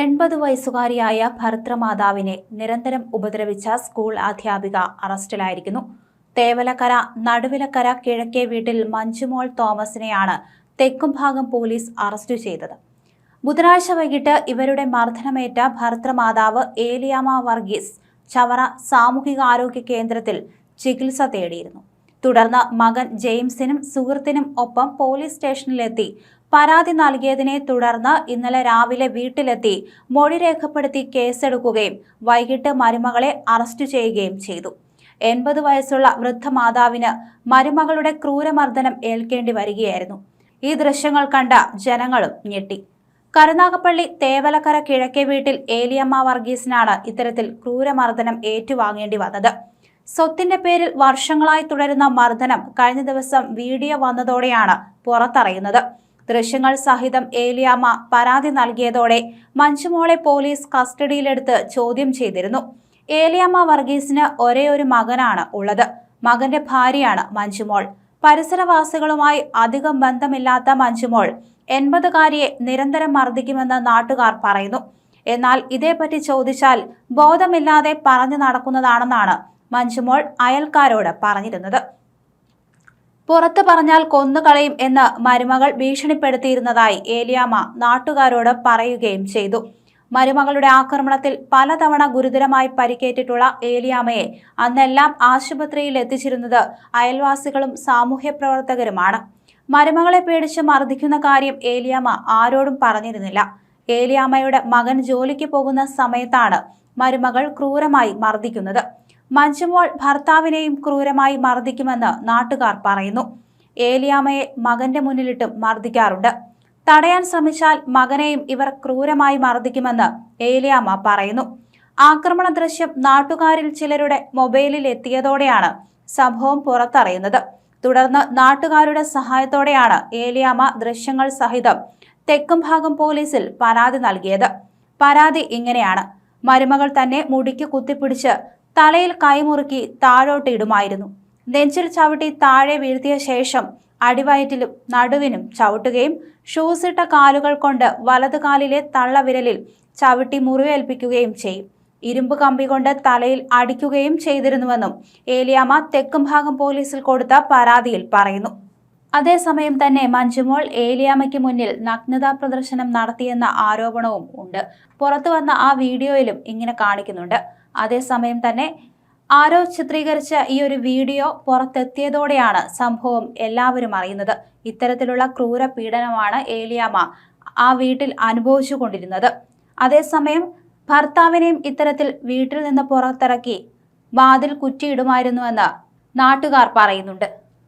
എൺപത് വയസ്സുകാരിയായ ഭർത്തൃമാതാവിനെ നിരന്തരം ഉപദ്രവിച്ച സ്കൂൾ അധ്യാപിക അറസ്റ്റിലായിരിക്കുന്നു. തേവലക്കര നടുവിലക്കര കിഴക്കേ വീട്ടിൽ മഞ്ജുമോൾ തോമസിനെയാണ് തെക്കുംഭാഗം പോലീസ് അറസ്റ്റ് ചെയ്തത്. ബുധനാഴ്ച വൈകിട്ട് ഇവരുടെ മർദ്ദനമേറ്റ ഭർത്തൃമാതാവ് ഏലിയാമ വർഗീസ് ചവറ സാമൂഹികാരോഗ്യ കേന്ദ്രത്തിൽ ചികിത്സ തേടിയിരുന്നു. തുടർന്ന് മകൻ ജെയിംസിനും സുഹൃത്തിനും ഒപ്പം പോലീസ് സ്റ്റേഷനിലെത്തി പരാതി നൽകിയതിനെ തുടർന്ന് ഇന്നലെ രാവിലെ വീട്ടിലെത്തി മൊഴി രേഖപ്പെടുത്തി കേസെടുക്കുകയും വൈകിട്ട് മരുമകളെ അറസ്റ്റ് ചെയ്യുകയും ചെയ്തു. എൺപത് വയസ്സുള്ള വൃദ്ധ മാതാവിന് മരുമകളുടെ ക്രൂരമർദ്ദനം ഏൽക്കേണ്ടി വരികയായിരുന്നു. ഈ ദൃശ്യങ്ങൾ കണ്ട ജനങ്ങളും ഞെട്ടി. കരുനാഗപ്പള്ളി തേവലക്കര കിഴക്കേ വീട്ടിൽ ഏലിയമ്മ വർഗീസിനാണ് ഇത്തരത്തിൽ ക്രൂരമർദ്ദനം ഏറ്റുവാങ്ങേണ്ടി വന്നത്. സ്വത്തിന്റെ പേരിൽ വർഷങ്ങളായി തുടരുന്ന മർദ്ദനം കഴിഞ്ഞ ദിവസം വീഡിയോ വന്നതോടെയാണ് പുറത്തറിയുന്നത്. ദൃശ്യങ്ങൾ സഹിതം ഏലിയാമ്മ പരാതി നൽകിയതോടെ മഞ്ജുമോളെ പോലീസ് കസ്റ്റഡിയിലെടുത്ത് ചോദ്യം ചെയ്തിരുന്നു. ഏലിയാമ്മ വർഗീസിന് ഒരേ ഒരു മകനാണ് ഉള്ളത്. മകന്റെ ഭാര്യയാണ് മഞ്ജുമോൾ. പരിസരവാസികളുമായി അധികം ബന്ധമില്ലാത്ത മഞ്ജുമോൾ എൺപതുകാരിയെ നിരന്തരം മർദ്ദിക്കുമെന്ന് നാട്ടുകാർ പറയുന്നു. എന്നാൽ ഇതേപ്പറ്റി ചോദിച്ചാൽ ബോധമില്ലാതെ പറഞ്ഞു നടക്കുന്നതാണെന്നാണ് മഞ്ജുമോൾ അയൽക്കാരോട് പറഞ്ഞിരുന്നത്. പുറത്തു പറഞ്ഞാൽ കൊന്നുകളയും എന്ന് മരുമകൾ ഭീഷണിപ്പെടുത്തിയിരുന്നതായി ഏലിയാമ്മ നാട്ടുകാരോട് പറയുകയും ചെയ്തു. മരുമകളുടെ ആക്രമണത്തിൽ പലതവണ ഗുരുതരമായി പരിക്കേറ്റിട്ടുള്ള ഏലിയാമ്മയെ അന്നെല്ലാം ആശുപത്രിയിൽ എത്തിച്ചിരുന്നത് അയൽവാസികളും സാമൂഹ്യ പ്രവർത്തകരുമാണ്. മരുമകളെ പേടിച്ച് മർദ്ദിക്കുന്ന കാര്യം ഏലിയാമ്മ ആരോടും പറഞ്ഞിരുന്നില്ല. ഏലിയാമ്മയുടെ മകൻ ജോലിക്ക് പോകുന്ന സമയത്താണ് മരുമകൾ ക്രൂരമായി മർദ്ദിക്കുന്നത്. മഞ്ജുമോൾ ഭർത്താവിനെയും ക്രൂരമായി മർദ്ദിക്കുമെന്ന് നാട്ടുകാർ പറയുന്നു. ഏലിയാമ്മയെ മകന്റെ മുന്നിലിട്ടും മർദ്ദിക്കാറുണ്ട്. തടയാൻ ശ്രമിച്ചാൽ മകനെയും ഇവർ ക്രൂരമായി മർദ്ദിക്കുമെന്ന് ഏലിയാമ്മ പറയുന്നു. ആക്രമണ ദൃശ്യം നാട്ടുകാരിൽ ചിലരുടെ മൊബൈലിൽ എത്തിയതോടെയാണ് സംഭവം പുറത്തറിയുന്നത്. തുടർന്ന് നാട്ടുകാരുടെ സഹായത്തോടെയാണ് ഏലിയാമ്മ ദൃശ്യങ്ങൾ സഹിതം തെക്കുംഭാഗം പോലീസിൽ പരാതി നൽകിയത്. പരാതി ഇങ്ങനെയാണ്. മരുമകൾ തന്നെ മുടിക്ക് കുത്തിപ്പിടിച്ച് തലയിൽ കൈമുറുക്കി താഴോട്ട് ഇടുമായിരുന്നു. നെഞ്ചിൽ ചവിട്ടി താഴെ വീഴ്ത്തിയ ശേഷം അടിവയറ്റിലും നടുവിനും ചവിട്ടുകയും ഷൂസിട്ട കാലുകൾ കൊണ്ട് വലതുകാലിലെ തള്ളവിരലിൽ ചവിട്ടി മുറിവേൽപ്പിക്കുകയും ചെയ്യും. ഇരുമ്പ് കമ്പി കൊണ്ട് തലയിൽ അടിക്കുകയും ചെയ്തിരുന്നുവെന്നും ഏലിയാമ്മ തെക്കുംഭാഗം പോലീസിൽ കൊടുത്ത പരാതിയിൽ പറയുന്നു. അതേസമയം തന്നെ മഞ്ജുമോൾ ഏലിയാമയ്ക്ക് മുന്നിൽ നഗ്നതാ പ്രദർശനം നടത്തിയെന്ന ആരോപണവും ഉണ്ട്. പുറത്തു വന്ന ആ വീഡിയോയിലും ഇങ്ങനെ കാണിക്കുന്നുണ്ട്. അതേസമയം തന്നെ ആരോ ചിത്രീകരിച്ച ഈ ഒരു വീഡിയോ പുറത്തെത്തിയതോടെയാണ് സംഭവം എല്ലാവരും അറിയുന്നത്. ഇത്തരത്തിലുള്ള ക്രൂര പീഡനമാണ് ഏലിയാമ്മ ആ വീട്ടിൽ അനുഭവിച്ചു കൊണ്ടിരുന്നത്. അതേസമയം ഭർത്താവിനെയും ഇത്തരത്തിൽ വീട്ടിൽ നിന്ന് പുറത്തിറക്കി വാതിൽ കുറ്റിയിടുമായിരുന്നുവെന്ന് നാട്ടുകാർ പറയുന്നുണ്ട്.